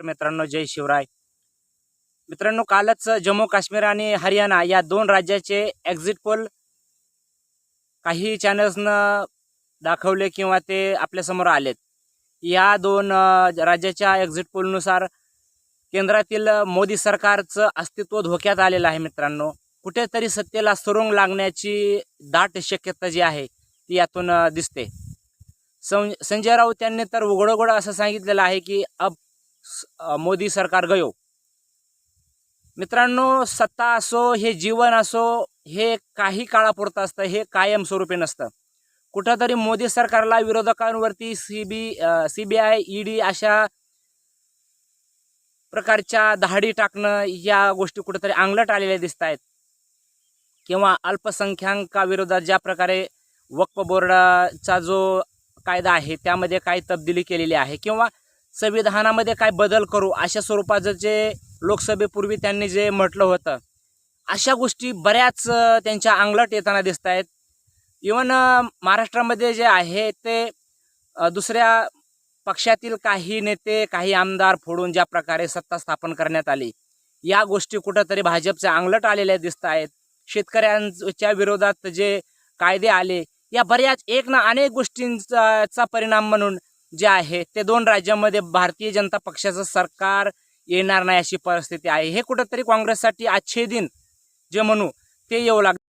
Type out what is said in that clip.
मित्रांनो जय शिवराय. मित्रांनो कालच जम्मू काश्मीर आणि हरियाणा या दोन राज्याचे एक्झिट पोल काही चॅनल्सनं दाखवले किंवा ते आपल्यासमोर आलेत. या दोन राज्याच्या एक्झिट पोलनुसार केंद्रातील मोदी सरकारचं अस्तित्व धोक्यात आलेलं आहे मित्रांनो. कुठेतरी सत्तेला सुरुंग लागण्याची दाट शक्यता जी आहे ती यातून दिसते. सं संजय राऊत यांनी तर उघडोघड असं सांगितलेलं आहे की अब मोदी सरकार गयो. मित्रांनो सत्ता असो हे जीवन असो हे काही काळापुरतं असतं हे कायमस्वरूपी नसतं. कुठंतरी मोदी सरकारला विरोधकांवरती C B C B I ED अशा प्रकारच्या धाडी टाकणं या गोष्टी कुठेतरी अंगलट आलेल्या दिसत आहेत. किंवा अल्पसंख्याकाविरोधात ज्या प्रकारे वक्फ बोर्डाचा जो कायदा आहे त्यामध्ये काही तब्दिली केलेली आहे. किंवा संविधानामध्ये काय बदल करू अशा स्वरूपाचं जे लोकसभेपूर्वी त्यांनी जे म्हटलं होतं अशा गोष्टी बऱ्याच त्यांच्या अंगलट येताना दिसत आहेत. इवन महाराष्ट्रामध्ये जे आहे ते दुसऱ्या पक्षातील काही नेते काही आमदार फोडून ज्या प्रकारे सत्ता स्थापन करण्यात आली या गोष्टी कुठंतरी भाजपच्या अंगलट आलेल्या दिसत आहेत. शेतकऱ्यांच्या विरोधात जे कायदे आले या बऱ्याच एक ना अनेक गोष्टींचा चा परिणाम म्हणून जे आहे ते दोन राज्यामध्ये भारतीय जनता पक्षाचं सरकार येणार नाही अशी परिस्थिती आहे. हे कुठंतरी काँग्रेससाठी आजचे दिन जे म्हणू ते येऊ लागले.